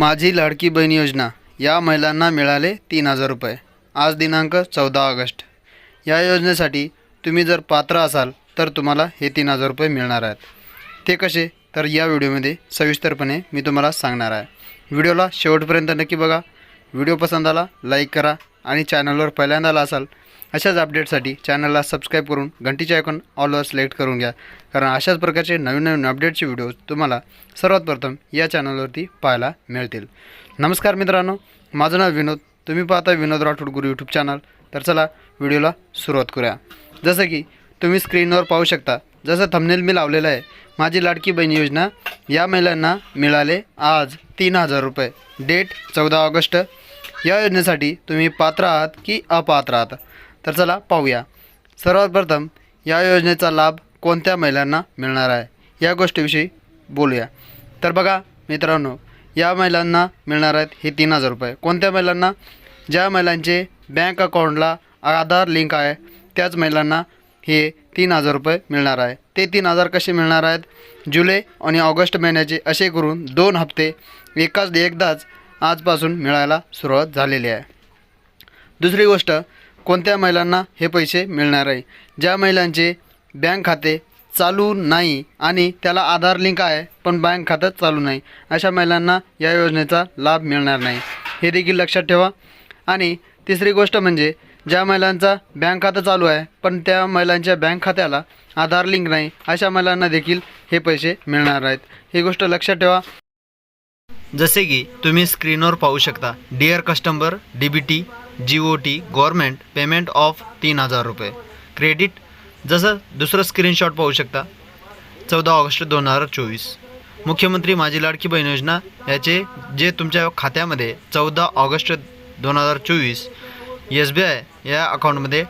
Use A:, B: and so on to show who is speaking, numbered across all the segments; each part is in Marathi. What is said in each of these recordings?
A: माझी लाडकी बहीण योजना. या महिलांना मिळाले तीन हजार रुपये. आज दिनांक चौदा ऑगस्ट. या योजनेसाठी तुम्ही जर पात्र असाल तर तुम्हाला हे तीन हजार रुपये मिळणार आहेत. ते कसे? तर या व्हिडिओमध्ये सविस्तरपणे मी तुम्हाला सांगणार आहे. व्हिडिओला शेवटपर्यंत नक्की बघा. व्हिडिओ पसंत आला लाईक करा. आणि चॅनलवर पहिल्यांदा आला असाल अशाच अपडेटसाठी चॅनलला सबस्क्राईब करून घंटीचे आयकॉन ऑलवर सिलेक्ट करून घ्या. कारण अशाच प्रकारचे नवीन नवीन अपडेटचे व्हिडिओज तुम्हाला सर्वात प्रथम या चॅनलवरती पाहायला मिळतील. नमस्कार मित्रांनो माझं नाव विनोद तुम्ही पाहता विनोद राठोड गुरु यूट्यूब चॅनल तर चला व्हिडिओला सुरुवात करूया. जसं की तुम्ही स्क्रीनवर पाहू शकता जसं थंबनेल मी लावलेलं आहे माझी लाडकी बहीण योजना या महिलांना मिळाले आज तीन हजार रुपये. डेट चौदा ऑगस्ट या योजनेसाठी तुम्ही पात्र आहात की अपात्र आहात? तर चला पाहूया. सर्वात प्रथम या योजनेचा लाभ कोणत्या महिलांना मिळणार आहे? या गोष्टीविषयी बोलूया. तर बघा मित्रांनो या महिलांना मिळणार आहेत हे तीन हजार रुपये. कोणत्या महिलांना? ज्या महिलांचे बँक अकाउंटला आधार लिंक आहे त्याच महिलांना हे तीन हजार रुपये मिळणार आहे. ते तीन हजार कसे मिळणार आहेत? जुलै आणि ऑगस्ट महिन्याचे असे करून दोन हप्ते एकाच एकदाच आजपासून मिळायला सुरुवात झालेली आहे. दुसरी गोष्ट कोणत्या महिलांना हे पैसे मिळणार आहे? ज्या महिलांचे बँक खाते चालू नाही आणि त्याला आधार लिंक आहे पण बँक खातं चालू नाही अशा महिलांना या योजनेचा लाभ मिळणार नाही. हे देखील लक्षात ठेवा. आणि तिसरी गोष्ट म्हणजे ज्या महिलांचा बँक खातं चालू आहे पण त्या महिलांच्या बँक खात्याला आधार लिंक नाही अशा महिलांना देखील हे पैसे मिळणार आहेत. ही गोष्ट लक्षात ठेवा. जसे की तुम्ही स्क्रीनवर पाहू शकता. Dear customer D B T G O T government payment of तीन हजार रुपये. क्रेडिट जसं दुसरं स्क्रीनशॉट पाहू शकता. चौदा ऑगस्ट दोन हजार चोवीस. मुख्यमंत्री माझी लाडकी बहीण योजना याचे जे तुमच्या खात्यामध्ये चौदा ऑगस्ट दोन हजार चोवीस एस बी आय या अकाउंटमध्ये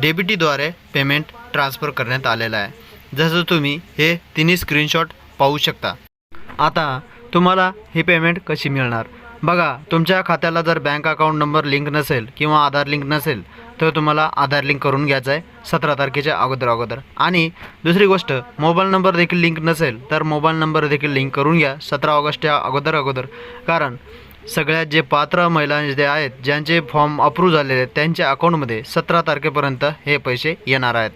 A: डेबिटीद्वारे पेमेंट ट्रान्स्फर करण्यात आलेलं आहे. जसं तुम्ही हे तिन्ही स्क्रीनशॉट पाहू शकता. आता तुम्हाला ही पेमेंट कशी मिळणार? बघा तुमच्या खात्याला जर बँक अकाउंट नंबर लिंक नसेल किंवा आधार लिंक नसेल तर तुम्हाला आधार लिंक करून घ्यायचं आहे सतरा तारखेच्या अगोदर अगोदर. आणि दुसरी गोष्ट मोबाईल नंबर देखील लिंक नसेल तर मोबाईल नंबर देखील लिंक करून घ्या सतरा ऑगस्टच्या अगोदर अगोदर. कारण सगळ्यात जे पात्र महिला जे आहेत ज्यांचे फॉर्म अप्रूव्ह झालेले आहेत त्यांच्या अकाउंटमध्ये सतरा तारखेपर्यंत हे पैसे येणार आहेत.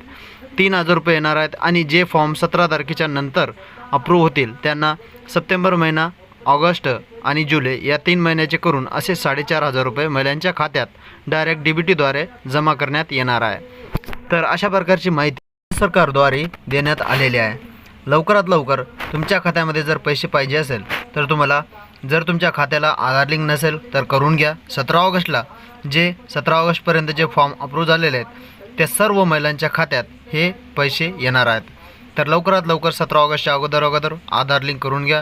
A: तीन हजार रुपये येणार आहेत आणि जे फॉर्म सतरा तारखेच्या नंतर अप्रूव्ह होतील त्यांना सप्टेंबर महिना ऑगस्ट आणि जुलै या तीन महिन्याचे करून असे साडेचार हजार रुपये महिलांच्या खात्यात डायरेक्ट डी बी टीद्वारे जमा करण्यात येणार आहे. तर अशा प्रकारची माहिती सरकारद्वारे देण्यात आलेली आहे. लवकरात लवकर तुमच्या खात्यामध्ये जर पैसे पाहिजे असेल तर तुम्हाला जर तुमच्या खात्याला आधार लिंक नसेल तर करून घ्या. सतरा ऑगस्टला जे सतरा ऑगस्टपर्यंत जे फॉर्म अप्रूव्ह झालेले आहेत त्या सर्व महिलांच्या खात्यात हे पैसे येणार आहेत. तर लवकरात लवकर सतरा ऑगस्टच्या अगोदर अगोदर आधार लिंक करून घ्या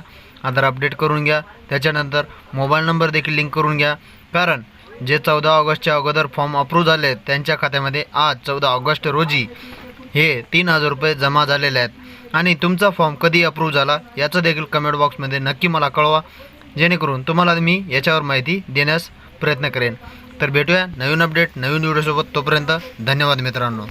A: आधार अपडेट करून घ्या त्याच्यानंतर मोबाईल नंबर देखील लिंक करून घ्या. कारण जे चौदा ऑगस्टच्या अगोदर फॉर्म अप्रूव्ह झाले आहेत त्यांच्या खात्यामध्ये आज चौदा ऑगस्ट रोजी हे तीन हजार रुपये जमा झालेले आहेत. आणि तुमचा फॉर्म कधी अप्रूव्ह झाला याचं देखील कमेंट बॉक्समध्ये नक्की मला कळवा. जेणेकरून तुम्हाला मी याच्यावर माहिती देण्यास प्रयत्न करेन. तर भेटूया नवीन अपडेट नवीन व्हिडिओसोबत तोपर्यंत धन्यवाद मित्रांनो.